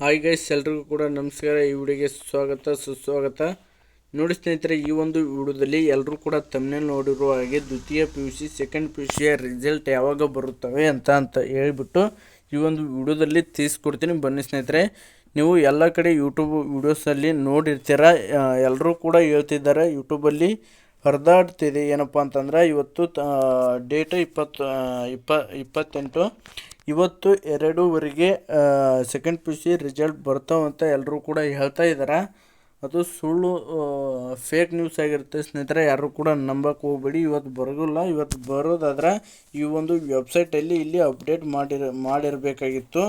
Hi guys ಎಲ್ರಿಗೂ ಕೂಡ ನಮಸ್ಕಾರ. ಈ ವಿಡಿಯೋಗೆ ಸ್ವಾಗತ ಸುಸ್ವಾಗತ. ನೋಡಿ ಸ್ನೇಹಿತರೆ, ಈ ಒಂದು ವಿಡಿಯೋದಲ್ಲಿ ಎಲ್ಲರೂ ಕೂಡ ತಮ್ಮನೇ ನೋಡಿರುವ ಹಾಗೆ ದ್ವಿತೀಯ P U C second P U ಸಿಯ ರಿಸಲ್ಟ್ ಯಾವಾಗ ಬರುತ್ತವೆ ಅಂತ ಅಂತ ಹೇಳಿಬಿಟ್ಟು ಈ ಒಂದು ವಿಡಿಯೋದಲ್ಲಿ ತಿಳಿಸ್ಕೊಡ್ತೀನಿ. ಬನ್ನಿ ಸ್ನೇಹಿತರೆ, ನೀವು ಎಲ್ಲ ಕಡೆ ಯೂಟ್ಯೂಬ್ ವಿಡಿಯೋಸಲ್ಲಿ ನೋಡಿರ್ತೀರ? ಎಲ್ಲರೂ ಕೂಡ ಹೇಳ್ತಿದ್ದಾರೆ ಯೂಟ್ಯೂಬಲ್ಲಿ ಹರಿದಾಡ್ತಿದೆ. ಏನಪ್ಪ ಅಂತಂದ್ರೆ, ಇವತ್ತು ಡೇಟ್ ಇಪ್ಪತ್ತು ಇಪ್ಪ, ಇಪ್ಪತ್ತೆಂಟು. ಇವತ್ತು ಎರಡೂವರೆಗೆ second P U C result ಬರ್ತಾವಂತ ಎಲ್ಲರೂ ಕೂಡ ಹೇಳ್ತಾ ಇದ್ದಾರೆ ಅದು ಸುಳ್ಳು ಫೇಕ್ ನ್ಯೂಸ್ ಆಗಿರುತ್ತೆ ಸ್ನೇಹಿತರೆ, ಯಾರು ಕೂಡ ನಂಬಕ್ಕೆ ಹೋಗ್ಬೇಡಿ. ಇವತ್ತು ಬರೋಲ್ಲ ಇವತ್ತು ಬರೋದಾದ್ರೆ ಈ ಒಂದು ವೆಬ್ಸೈಟಲ್ಲಿ ಇಲ್ಲಿ ಅಪ್ಡೇಟ್ ಮಾಡಿರ, ಮಾಡಿರಬೇಕಾಗಿತ್ತು.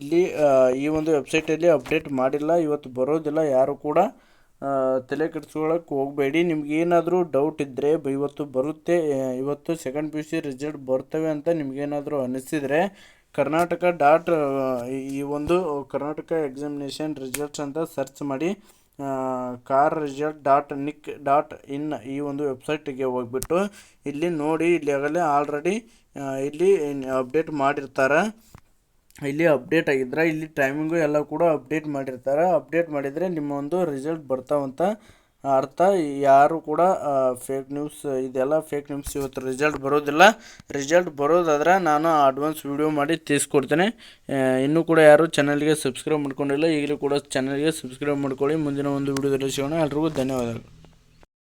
ಇಲ್ಲಿ ಈ ಒಂದು ವೆಬ್ಸೈಟಲ್ಲಿ ಅಪ್ಡೇಟ್ ಮಾಡಿಲ್ಲ. ಇವತ್ತು ಬರೋದಿಲ್ಲ. ಯಾರು ಕೂಡ ತಲೆ ಕೆಡಿಸ್ಕೊಳಕ್ಕೆ ಹೋಗಬೇಡಿ. ನಿಮ್ಗೆ ಏನಾದರೂ ಡೌಟ್ ಇದ್ದರೆ ಇವತ್ತು ಬರುತ್ತೆ. ಇವತ್ತು second P U C result ಬರ್ತವೆ ಅಂತ ನಿಮಗೇನಾದರೂ ಅನಿಸಿದರೆ ಕರ್ನಾಟಕ ಡಾಟ್ ಈ ಒಂದು ಕರ್ನಾಟಕ ಎಕ್ಸಾಮಿನೇಷನ್ ರಿಸಲ್ಟ್ಸ್ ಅಂತ ಸರ್ಚ್ ಮಾಡಿ kar result dot nic dot in ಈ ಒಂದು ವೆಬ್ಸೈಟಿಗೆ ಹೋಗ್ಬಿಟ್ಟು ಇಲ್ಲಿ ನೋಡಿ, ಇಲ್ಲಿ ಆಗಲೇ ಆಲ್ರೆಡಿ ಇಲ್ಲಿ ಅಪ್ಡೇಟ್ ಮಾಡಿರ್ತಾರೆ. ಇಲ್ಲಿ ಅಪ್ಡೇಟ್ ಆಗಿದ್ರೆ ಇಲ್ಲಿ ಟೈಮಿಂಗು ಎಲ್ಲ ಕೂಡ ಅಪ್ಡೇಟ್ ಮಾಡಿರ್ತಾರೆ. ಅಪ್ಡೇಟ್ ಮಾಡಿದರೆ ನಿಮ್ಮ ಒಂದು ರಿಸಲ್ಟ್ ಬರ್ತಾವಂತ ಅರ್ಥ. ಯಾರು ಕೂಡ ಫೇಕ್ ನ್ಯೂಸ್ ಇದೆಲ್ಲ ಫೇಕ್ ನ್ಯೂಸ್ ಇವತ್ತು ರಿಸಲ್ಟ್ ಬರೋದಿಲ್ಲ. ರಿಸಲ್ಟ್ ಬರೋದಾದ್ರೆ ನಾನು ಅಡ್ವಾನ್ಸ್ ವೀಡಿಯೋ ಮಾಡಿ ತಿಳಿಸ್ಕೊಡ್ತೇನೆ. ಇನ್ನೂ ಕೂಡ ಯಾರು ಚಾನಲ್ಗೆ ಸಬ್ಸ್ಕ್ರೈಬ್ ಮಾಡ್ಕೊಂಡಿಲ್ಲ, ಈಗಲೂ ಕೂಡ ಚಾನಲ್ಗೆ ಸಬ್ಸ್ಕ್ರೈಬ್ ಮಾಡ್ಕೊಳ್ಳಿ. ಮುಂದಿನ ಒಂದು ವೀಡಿಯೋದಲ್ಲಿ ಸಿಗೋಣ. ಎಲ್ರಿಗೂ ಧನ್ಯವಾದಗಳು.